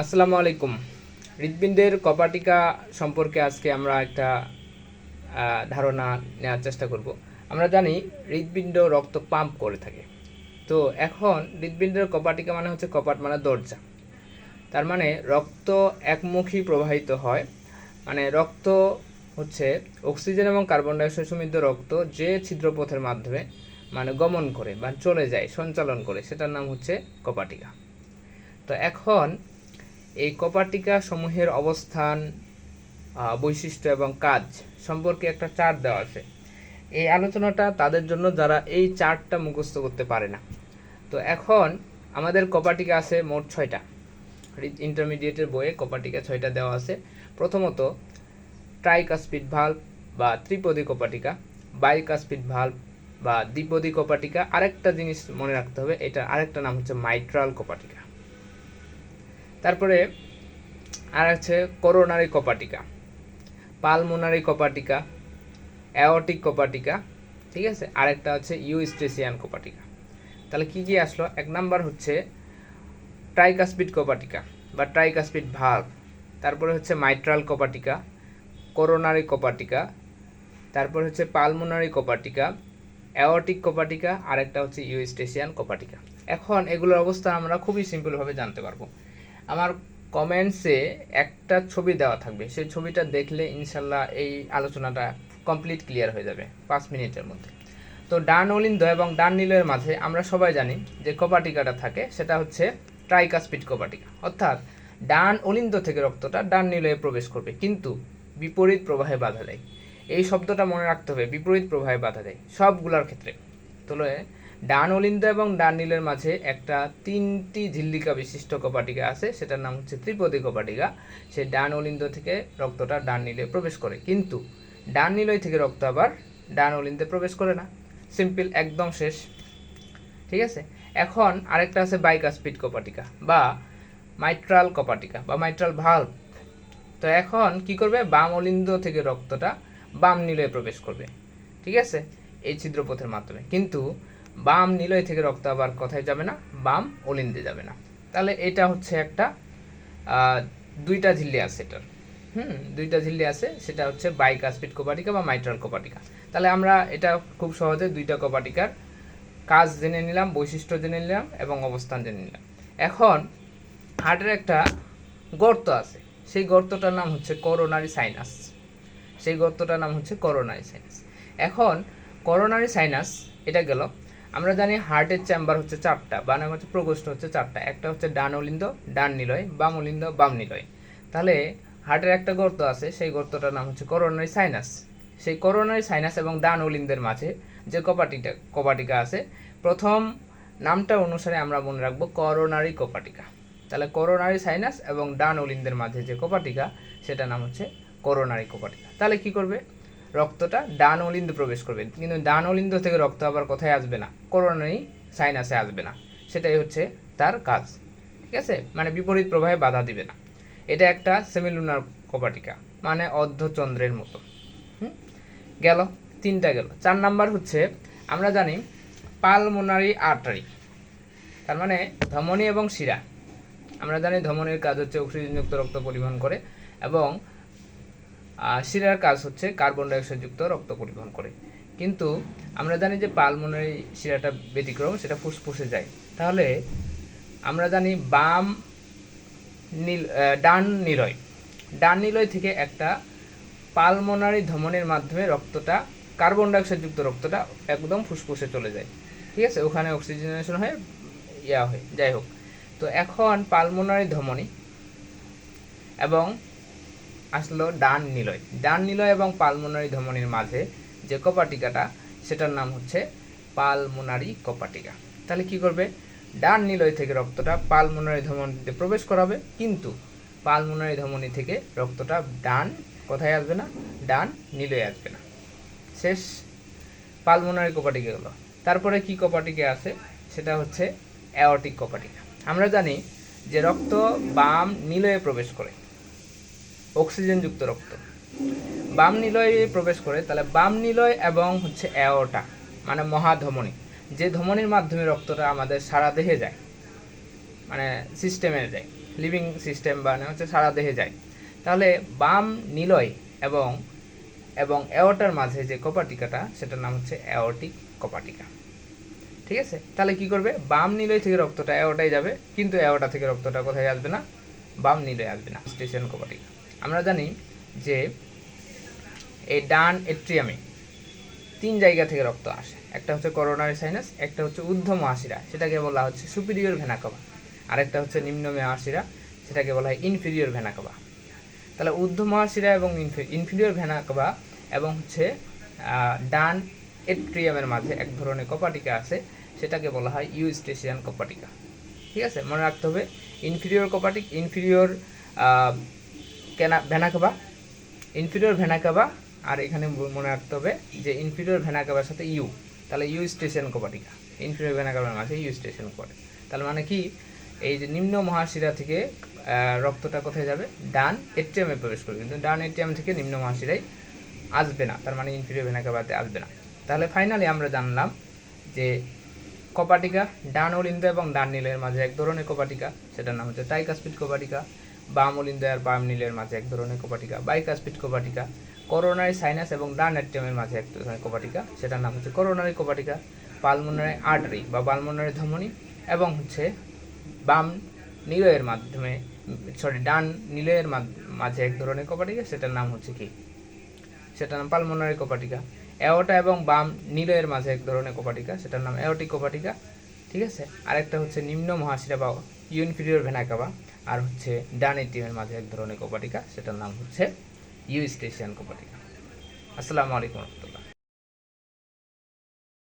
আসসালামু আলাইকুম। হৃদপিণ্ডের কপাটিকা সম্পর্কে আজকে আমরা একটা ধারণা নেওয়ার চেষ্টা করব। আমরা জানি হৃদপিণ্ড রক্ত পাম্প করে থাকে। তো এখন হৃদপিণ্ডের কপাটিকা মানে হচ্ছে কপাট মানে দরজা। তার মানে রক্ত একমুখী প্রবাহিত হয়। মানে রক্ত হচ্ছে অক্সিজেন এবং কার্বন ডাইঅক্সাইড সমৃদ্ধ রক্ত যে ছিদ্রপথের মাধ্যমে মানে গমন করে বা চলে যায়, সঞ্চালন করে, সেটার নাম হচ্ছে কপাটিকা। তো এখন এই কপাটিকা সমূহের অবস্থান বৈশিষ্ট্য এবং কাজ সম্পর্কে একটা চার্ট দেওয়া আছে। এই আলোচনাটা তাদের জন্য যারা এই চার্টটা মুখস্থ করতে পারে না। তো এখন আমাদের কপাটিকা আছে মোট ছয়টা। ইন্টারমিডিয়েটের বইয়ে কপাটিকা ছয়টা দেওয়া আছে। প্রথমত, ট্রাইকাস্পিড ভাল্ব বা ত্রিপদী কপাটিকা, বাইকাস্পিড ভাল্ব বা দ্বিপদী কপাটিকা। আরেকটা জিনিস মনে রাখতে হবে, এটা আরেকটা নাম হচ্ছে মাইট্রাল কপাটিকা। তারপরে আর আছে করোনারি কপাটিকা, পালমোনারি কপাটিকা, অ্যাওটিক কপাটিকা, ঠিক আছে? আরেকটা হচ্ছে ইউস্টেসিয়ান কপাটিকা। তাহলে কি কি আসলো? এক নাম্বার হচ্ছে ট্রাইকাসপিড কপাটিকা বা ট্রাইকাসপিড ভাল্ভ তারপরে হচ্ছে মাইট্রাল কপাটিকা, করোনারি কপাটিকা, তারপর হচ্ছে পালমোনারি কপাটিকা, অ্যাওটিক কপাটিকা, আরেকটা হচ্ছে ইউস্টেসিয়ান কপাটিকা। এখন এগুলোর অবস্থা আমরা খুবই সিম্পলভাবে জানতে পারব। আমার কমেন্টসে একটা ছবি দেওয়া থাকবে। সেই ছবিটা দেখলে ইনশাল্লাহ এই আলোচনাটা কমপ্লিট ক্লিয়ার হয়ে যাবে পাঁচ মিনিটের মধ্যে। তো ডান অলিন্দ এবং ডান নীলের মাঝে আমরা সবাই জানি যে কপাটিকাটা থাকে, সেটা হচ্ছে ট্রাইকাস্পিড কপাটিকা। অর্থাৎ ডান অলিন্দ থেকে রক্তটা ডান নীলে প্রবেশ করবে, কিন্তু বিপরীত প্রবাহে বাধা দেয়। এই শব্দটা মনে রাখতে হবে, বিপরীত প্রবাহে বাধা দেয় সবগুলোর ক্ষেত্রে। তাহলে ডান অলিন্দ এবং ডান নীলের মাঝে একটা তিনটি ঝিল্লিকা বিশিষ্ট কপাটিকা আছে, সেটার নাম হচ্ছে ত্রিপদী কপাটিকা। সে ডান অলিন্দ থেকে রক্তটা ডান নীলে প্রবেশ করে, কিন্তু ডান নীলয় থেকে রক্ত আবার ডান অলিন্দে প্রবেশ করে না। সিম্পল, একদম শেষ। ঠিক আছে? এখন আরেকটা আছে বাইকা স্পিড কপাটিকা বা মাইট্রাল কপাটিকা বা মাইট্রাল ভাল্ব। তো এখন কি করবে? বাম অলিন্দ থেকে রক্তটা বাম নীলয়ে প্রবেশ করবে। ঠিক আছে? এই ছিদ্রপথের মাধ্যমে। কিন্তু বাম নীলয় থেকে রক্ত আবার কোথায় যাবে না? বাম অলিন্দে যাবে না। তাহলে এটা হচ্ছে একটা দুইটা ঝিল্লি আছে এটার। হুম, দুইটা ঝিল্লি আছে, সেটা হচ্ছে বাইকাস্পিড কোপাটিকা বা মাইট্রাল কোপাটিকা তাহলে আমরা এটা খুব সহজে দুইটা কোপাটিকার কাজ জেনে নিলাম, বৈশিষ্ট্য জেনে নিলাম এবং অবস্থান জেনে নিলাম। এখন হার্টের একটা গর্ত আছে, সেই গর্তটার নাম হচ্ছে করোনারি সাইনাস সেই গর্তটার নাম হচ্ছে করোনারি সাইনাস এখন করোনারি সাইনাস এটা গেল আমরা জানি হার্টের চেম্বার হচ্ছে চারটা বা নাম হচ্ছে প্রকোষ্ঠ হচ্ছে চারটা। একটা হচ্ছে ডান অলিন্দ ডান নিলয় বাম অলিন্দ বাম নিলয় তাহলে হার্টের একটা গর্ত আছে, সেই গর্তটার নাম হচ্ছে করোনারি সাইনাস সেই করোনারি সাইনাস এবং ডান অলিন্দের মাঝে যে কপাটিটা, কপাটিকা আছে, প্রথম নামটা অনুসারে আমরা মনে রাখব করোনারি কপাটিকা তাহলে করোনারি সাইনাস এবং ডান অলিন্দের মাঝে যে কপাটিকা সেটা নাম হচ্ছে করোনারি কপাটিকা তাহলে কি করবে? রক্তটা ডান অলিন্দ প্রবেশ করবে। কিন্তু ডান অলিন্দ থেকে রক্ত আবার কোথায় আসবে না? করোনারি সাইনাসে আসবে না। সেটাই হচ্ছে তার কাজ। ঠিক আছে? মানে বিপরীত প্রবাহে বাধা দিবে না। এটা একটা সেমিলুনার কপাটিকা মানে অর্ধচন্দ্রের মতো? গেল, তিনটা গেল। চার নাম্বার হচ্ছে, আমরা জানি পালমোনারি আর্টারি তার মানে ধমনী এবং শিরা। আমরা জানি ধমনীর কাজ হচ্ছে অক্সিজেনযুক্ত রক্ত পরিবহন করে এবং শিরার কাজ হচ্ছে কার্বন ডাইঅক্সাইডযুক্ত রক্ত পরিবহন করে। কিন্তু আমরা জানি যে পালমোনারি শিরাটা ব্যতিক্রম, সেটা ফুসফুসে যায়। তাহলে আমরা জানি বাম নীল ডান নিলয়। ডান নিলয় থেকে একটা পালমোনারি ধমনের মাধ্যমে রক্তটা কার্বন ডাইঅক্সাইডযুক্ত রক্তটা একদম ফুসফুসে চলে যায়। ঠিক আছে? ওখানে অক্সিজেনেশন হয়ে, ইয়া হয়, যাই হোক। তো এখন পালমোনারি ধমনী এবং আসলো ডান নিলয়। ডান নিলয় এবং পালমোনারি ধমনির মাঝে যে কপাটিকাটা, সেটার নাম হচ্ছে পালমোনারি কপাটিকা। তাহলে কি করবে? ডান নিলয় থেকে রক্তটা পালমোনারি ধমনীতে প্রবেশ করাবে, কিন্তু পালমোনারি ধমনী থেকে রক্তটা ডান কোথায় আসবে না? ডান নিলয়ে আসবে না। শেষ। পালমোনারি কপাটিকা গেলো তারপরে কি কপাটিকা আছে? সেটা হচ্ছে অ্যাওটিক কপাটিকা। আমরা জানি যে রক্ত বাম নিলয়ে প্রবেশ করে। অক্সিজেনযুক্ত রক্ত। বাম নিলয়ে প্রবেশ করে, তাহলে বাম নিলয় এবং হচ্ছে অ্যাওটা মানে মহাধমনী, যে ধমনীর মাধ্যমে রক্তটা আমাদের সারা দেহে যায় মানে সিস্টেমে যায় লিভিং সিস্টেম বা না হচ্ছে সারা দেহে যায়। তাহলে বাম নিলয় এবং এবং অ্যাওটার মাঝে যে কপাটিকাটা, সেটার নাম হচ্ছে অ্যাওটিক কপাটিকা। ঠিক আছে? তাহলে কি করবে? বাম নিলয় থেকে রক্তটা অ্যাওটায় যাবে, কিন্তু অ্যাওটা থেকে রক্তটা কোথায় আসবে না? বাম নিলয় আসবে না, স্টেশন কপাটিকা। আমরা জানি যে এই ডান এট্রিয়ামে তিন জায়গা থেকে রক্ত আসে। একটা হচ্ছে করোনারি সাইনাস একটা হচ্ছে ঊর্ধ্ব মহাশিরা সেটাকে বলা হচ্ছে সুপিরিয়র ভেনাকবা আরেকটা হচ্ছে নিম্ন মহাশিরা সেটাকে বলা হয় ইনফিরিয়র ভেনাকবা তাহলে ঊর্ধ্ব মহাশিরা এবং ইনফিরিয়র ভেনাকবা এবং হচ্ছে ডান এট্রিয়ামের মাঝে এক ধরনের কপাটিকা আছে। সেটাকে বলা হয় ইউস্টেশিয়ান কপাটিকা ঠিক আছে? মনে রাখতে হবে ইনফিরিয়র কপাটিক ইনফিরিয়র কেনা ভেনাকবা ইনফিরিয়র ভেনাকাবা, আর এখানে মনে রাখতে হবে যে ইনফিরিয়র ভেনাকাবার সাথে ইউ, তাহলে ইউ স্টেশন কোপাটিকা ইনফিরিয়র ভেনাকাবার মাঝে ইউ স্টেশন কোপাটিকা তাহলে মানে কি? এই যে নিম্ন মহাশিরা থেকে রক্তটা কোথায় যাবে? ডান এটিএমে প্রবেশ করবে। কিন্তু ডান এটিএম থেকে নিম্ন মহাশিরায় আসবে না, তার মানে ইনফিরিয়র ভেনাকাবাতে আসবে না। তাহলে ফাইনালি আমরা জানলাম যে কপাটিকা, ডান অলিন্দ এবং ডান নীলের মাঝে এক ধরনের কপাটিকা, সেটার নাম হচ্ছে টাইকাস্পিড কপাটিকা। বাম অলিন্দ আর বাম নীলের মাঝে এক ধরনের কপাটিকা বাইকাস্পিড কপাটিকা, করোনারি সাইনাস এবং ডান অ্যাট্রিয়ামের মাঝে এক ধরনের কপাটিকা, সেটার নাম হচ্ছে করোনারি কপাটিকা, পালমোনারি আর্টারি বা পালমোনারি ধমনী এবং হচ্ছে বাম নিলয়ের মাধ্যমে, সরি, ডান নিলয়ের মাঝে এক ধরনের কোপাটিকা, সেটার নাম হচ্ছে কি? সেটার নাম পালমোনারি কোপাটিকা। অ্যাওটা এবং বাম নিলয়ের মাঝে এক ধরনের কোপাটিকা, সেটার নাম অ্যাওটিক কোপাটিকা, ঠিক আছে? আরেকটা হচ্ছে নিম্ন মহাশিরা বা ইউনফিরিয়র ভেনাকাবা। আর হচ্ছে ডানের টিমের মাঝে এক ধরনের কপাটিকা, সেটার নাম হচ্ছে ইউ স্টেশিয়ান কপাটিকা। আসসালামু আলাইকুম রহমতুল্লাহ।